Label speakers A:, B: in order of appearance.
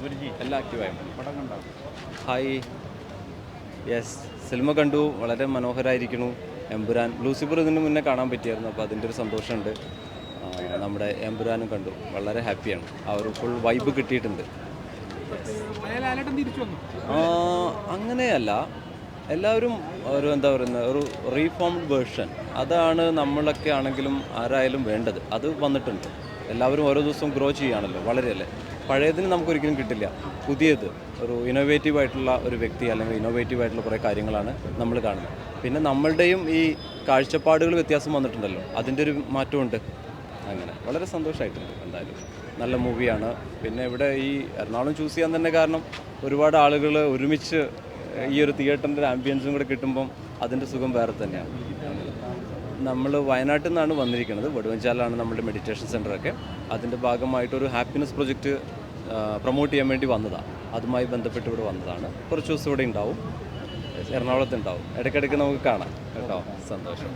A: എല്ലാം ആക്റ്റീവായി hi yes cinema കണ്ടു. വളരെ മനോഹരമായിരിക്കുന്നു എമ്പുരാൻ. ലൂസിഫർ ഇതിന് മുന്നേ കാണാൻ പറ്റിയായിരുന്നു. അപ്പോൾ അതിന്റെ ഒരു സന്തോഷമുണ്ട്. നമ്മുടെ എമ്പുരാനും കണ്ടു. വളരെ ഹാപ്പിയാണ് ആ ഒരു ഫുൾ വൈബ് കിട്ടിയിട്ടുണ്ട്. അങ്ങനെയല്ല. എല്ലാവരും ഒരു എന്താ പറയുന്നത്? ഒരു റീഫോംഡ് വേർഷൻ അതാണ് നമ്മളൊക്കെ ആണെങ്കിലും ആരായാലും വേണ്ടത്. അത് വന്നിട്ടുണ്ട്. എല്ലാവരും ഓരോ ദിവസവും ഗ്രോ ചെയ്യുകയാണല്ലോ വളരെയല്ലേ? പഴയതിന് നമുക്കൊരിക്കലും കിട്ടില്ല. പുതിയത് ഒരു ഇന്നോവേറ്റീവ് ആയിട്ടുള്ള ഒരു വ്യക്തി അല്ലെങ്കിൽ ഇന്നോവേറ്റീവ് ആയിട്ടുള്ള കുറേ കാര്യങ്ങളാണ് നമ്മൾ കാണുന്നത്. പിന്നെ നമ്മളുടെയും ഈ കാഴ്ചപ്പാടുകൾ വ്യത്യാസം വന്നിട്ടുണ്ടല്ലോ അതിന്റെ ഒരു മാറ്റമുണ്ട്. അങ്ങനെ വളരെ സന്തോഷമായിട്ടുണ്ട് എന്തായാലും. നല്ല മൂവിയാണ്. പിന്നെ ഇവിടെ ഈ എറണാകുളം ചൂസ് ചെയ്യാൻ തന്നെ കാരണം ഒരുപാട് ആളുകൾ ഒരുമിച്ച് ഈ ഒരു തിയേറ്ററിന്റെ ആംബിയൻസും കൂടെ കിട്ടുമ്പം അതിന്റെ സുഖം വേറെ തന്നെയാണ്. നമ്മൾ വയനാട്ടിൽ നിന്നാണ് വന്നിരിക്കുന്നത്. വടുവഞ്ചാലാണ് നമ്മുടെ മെഡിറ്റേഷൻ സെന്ററൊക്കെ അതിന്റെ ഭാഗമായിട്ടൊരു ഹാപ്പിനെസ് പ്രൊജക്റ്റ് പ്രൊമോട്ട് ചെയ്യാൻ വേണ്ടി വന്നതാണ് അതുമായി ബന്ധപ്പെട്ട് ഇവിടെ വന്നതാണ്. കുറച്ച് ദിവസം ഇവിടെ ഉണ്ടാവും. എറണാകുളത്ത് ഉണ്ടാവും. ഇടയ്ക്കിടയ്ക്ക് നമുക്ക് കാണാം. കേട്ടോ? സന്തോഷം.